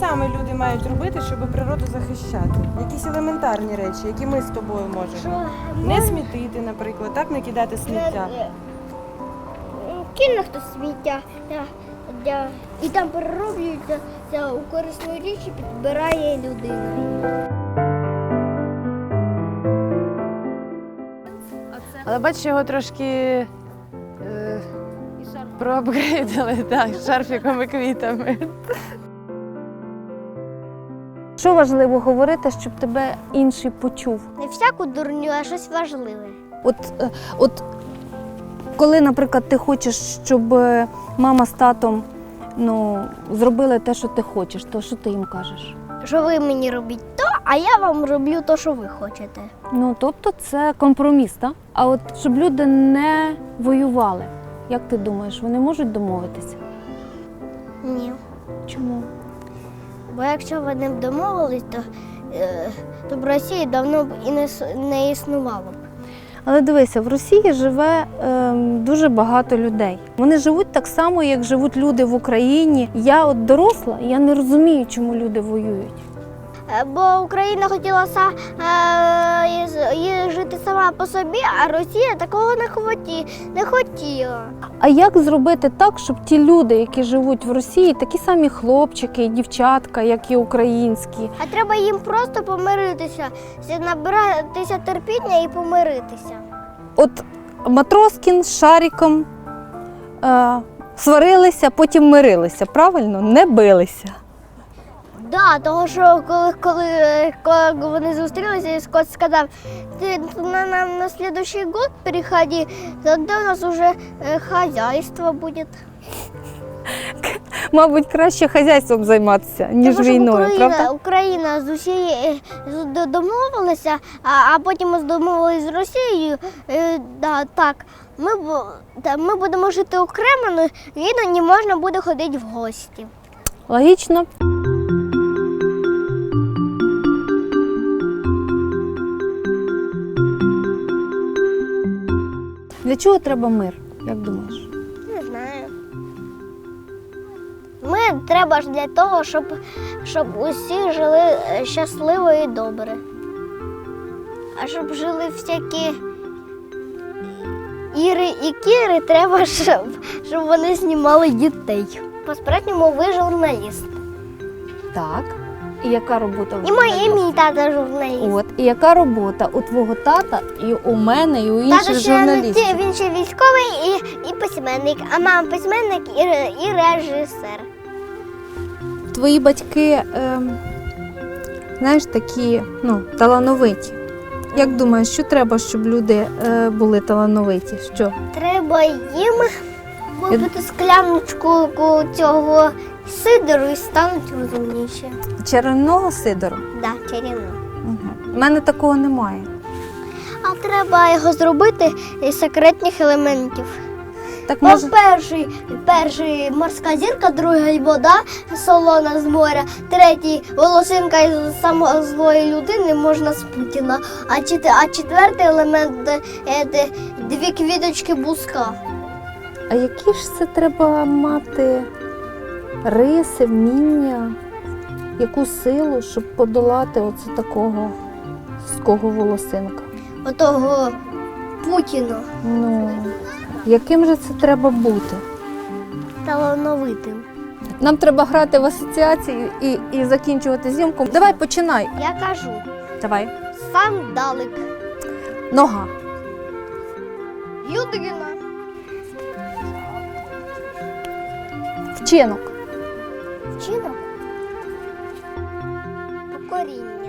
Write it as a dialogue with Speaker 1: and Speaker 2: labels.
Speaker 1: саме люди мають робити, щоб природу захищати? Якісь елементарні речі, які ми з тобою можемо. Не смітити, наприклад, так не кидати сміття.
Speaker 2: Кине хтось сміття я, я, і там перероблюється у корисну річ і підбирає людина.
Speaker 1: Але бачиш, його трошки е, проапгрейдили, так, шарфіком і квітами.
Speaker 3: Що важливо говорити, щоб тебе інший почув?
Speaker 2: Не всяку дурню, а щось важливе.
Speaker 3: От, е, от коли, наприклад, ти хочеш, щоб е, мама з татом ну, зробили те, що ти хочеш, то що ти їм кажеш?
Speaker 2: Що ви мені робіть то, а я вам роблю то, що ви хочете.
Speaker 3: Ну, тобто це компроміс, так? А от щоб люди не воювали, як ти думаєш, вони можуть домовитися?
Speaker 2: Ні.
Speaker 3: Чому?
Speaker 2: Бо якщо вони б домовились, то, е, то б Росії давно б і не, не існувало б.
Speaker 3: Але дивися, в Росії живе е, дуже багато людей. Вони живуть так само, як живуть люди в Україні. Я от доросла, я не розумію, чому люди воюють.
Speaker 2: Е, Бо Україна хотіла са, е, жити сама по собі, а Росія такого не, хоті, не хотіла.
Speaker 3: А як зробити так, щоб ті люди, які живуть в Росії, такі самі хлопчики і дівчатка, як і українські,
Speaker 2: А треба їм просто помиритися, набиратися терпіння і помиритися.
Speaker 3: от Матроскін з Шаріком е, сварилися, потім мирилися, правильно? Не билися.
Speaker 2: Да, того що коли, коли, коли вони зустрілися, і Скотт сказав, ти на, на, на следующий год приходи, тогда у нас уже е, хозяйство буде.
Speaker 3: Мабуть, краще хазяйством займатися, ніж
Speaker 2: Тому
Speaker 3: війною,
Speaker 2: Україна,
Speaker 3: правда?
Speaker 2: Україна з усією е, домовилася, а, а потім ми домовилися з Росією. Е, да, так, ми, та, ми будемо жити окремо, але іноді можна буде ходити в гості.
Speaker 3: Логічно. Для чого треба мир, як думаєш?
Speaker 2: Не знаю. Ми треба ж для того, щоб, щоб усі жили е, щасливо і добре. А щоб жили всякі Іри і Кіри, треба, щоб, щоб вони знімали дітей. По-справжньому ви журналіст.
Speaker 3: Так. І яка робота в
Speaker 2: І і мій тато журналіст.
Speaker 3: От, і яка робота у твого тата, і у мене, і у інших
Speaker 2: Тато ще не
Speaker 3: журналістів?
Speaker 2: ті- він ще військовий і, і письменник, а мама письменник і, ре- і режисер.
Speaker 3: Твої батьки, ем, знаєш, такі ну, талановиті. Як думаєш, що треба, щоб люди е, були талановиті? Що?
Speaker 2: Треба їм випити скляночку цього сидору і стануть розумніші.
Speaker 3: Чарівного сидору?
Speaker 2: Да, чарівно.
Speaker 3: Угу. У мене такого немає.
Speaker 2: А треба його зробити із секретних елементів.
Speaker 3: Так може,
Speaker 2: перший, перший морська зірка, другий вода солона з моря, третій волосинка із самої злої людини можна з Путіна. А, чет- а четвертий елемент е, де дві квіточки буска.
Speaker 3: а які ж це треба мати риси, вміння, яку силу, щоб подолати оце такого ского волосинка?
Speaker 2: Отого Путіна
Speaker 3: Ну, яким же це треба бути?
Speaker 2: талановитим.
Speaker 3: Нам треба грати в асоціації і, і закінчувати зйомку. Давай починай.
Speaker 2: Я кажу,
Speaker 3: Давай.
Speaker 2: сандалик.
Speaker 3: Нога.
Speaker 2: Людина.
Speaker 3: Вчинок.
Speaker 2: Вчинок. Покоріння.